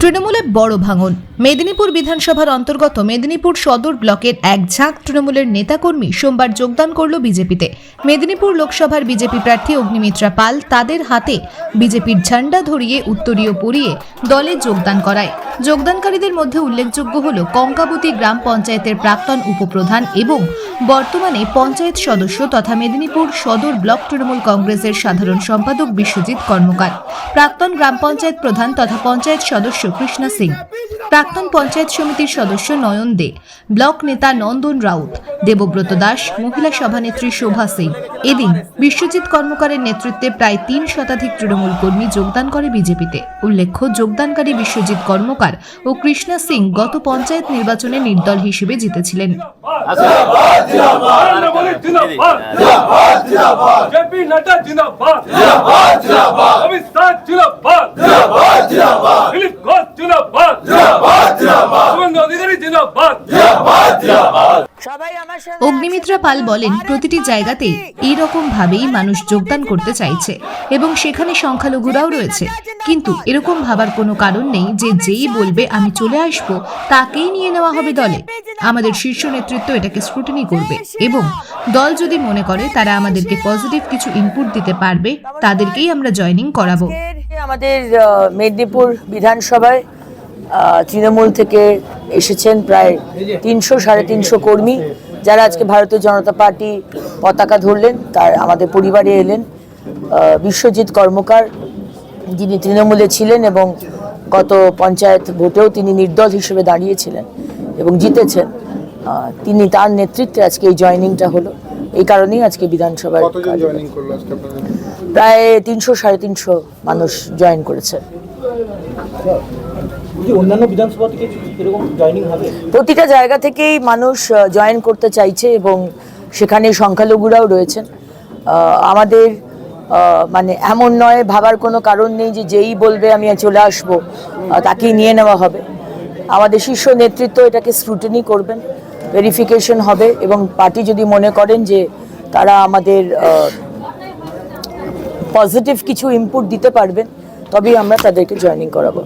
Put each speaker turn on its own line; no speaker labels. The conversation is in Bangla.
তৃণমূলে বড় ভাঙন। মেদিনীপুর বিধানসভার অন্তর্গত মেদিনীপুর সদর ব্লকের এক ঝাঁক তৃণমূলের নেতাকর্মী সোমবার যোগদান করল বিজেপিতে। মেদিনীপুর লোকসভার বিজেপি প্রার্থী অগ্নিমিত্রা পাল তাদের হাতে বিজেপির ঝান্ডা ধরিয়ে উত্তরীয় পরিয়ে দলে যোগদান করায়। যোগদানকারীদের মধ্যে উল্লেখযোগ্য হল কঙ্কাবতী গ্রাম পঞ্চায়েতের প্রাক্তন উপপ্রধান এবং বর্তমানে পঞ্চায়েত সদস্য তথা মেদিনীপুর সদর ব্লক তৃণমূল কংগ্রেসের সাধারণ সম্পাদক বিশ্বজিৎ কর্মকার। প্রাক্তন গ্রাম পঞ্চায়েত প্রধান তথা পঞ্চায়েত সদস্য কৃষ্ণা সিং। প্রাক্তন পঞ্চায়েত সমিতির সদস্য নয়ন দে ব্লক নেতা নন্দন রাউত দেবব্রত দাস মহিলা সভানেত্রী শোভা সিং এদিন বিশ্বজিৎ কর্মকারের নেতৃত্বে প্রায় তিন শতাধিক তৃণমূল কর্মী যোগদান করে বিজেপিতে। উল্লেখ্য যোগদানকারী বিশ্বজিৎ কর্মকার ও কৃষ্ণা সিং গত পঞ্চায়েত নির্বাচনে নির্দল হিসেবে জিতেছিলেন।
নরেন্দ্র জিন্দাবাদ জিন্দাবাদ। জেপি নাড্ডা
অগ্নিমিত্রা পাল বলেন প্রতিটি জায়গাতেই এইরকম ভাবেই মানুষ যোগদান করতে চাইছে এবং সেখানে সংখ্যালঘুরাও রয়েছে। কিন্তু এরকম ভাবার কোনো কারণ নেই যে যেই বলবে আমি চলে আসব তাকেই নিয়ে নেওয়া হবে দলে। আমাদের শীর্ষ নেতৃত্ব এটাকে স্ক্রুটিনি করবে এবং দল যদি মনে করে তারা আমাদেরকে পজিটিভ কিছু ইনপুট দিতে পারবে তাদেরকেই আমরা জয়েনিং করাবো।
আমাদের মেদিনীপুর বিধানসভায় তৃণমূল থেকে এসেছেন প্রায় তিনশো সাড়ে তিনশো কর্মী যারা আজকে ভারতীয় জনতা পার্টি পতাকা ধরলেন তার আমাদের পরিবারে এলেন। বিশ্বজিৎ কর্মকার যিনি তৃণমূলে ছিলেন এবং গত পঞ্চায়েত ভোটেও তিনি নির্দল হিসেবে দাঁড়িয়েছিলেন এবং জিতেছেন। তিনি তার নেতৃত্বে আজকে এই জয়নিংটা হলো। এই কারণেই আজকে বিধানসভায়
আপনাদের?
প্রায় তিনশো সাড়ে তিনশো মানুষ জয়েন করেছে। প্রতিটা জায়গা থেকেই মানুষ জয়েন করতে চাইছে এবং সেখানে সংখ্যালঘুরাও রয়েছেন। আমাদের মানে এমন নয়, ভাবার কোনো কারণ নেই যে যেই বলবে আমি চলে আসব তাকেই নিয়ে নেওয়া হবে। আমাদের শীর্ষ নেতৃত্ব এটাকে স্ক্রুটিনি করবেন ভেরিফিকেশন হবে এবং পার্টি যদি মনে করেন যে তারা আমাদের পজিটিভ কিছু ইনপুট দিতে পারবেন, তবেই আমরা তাদেরকে জয়েনিং করাবো।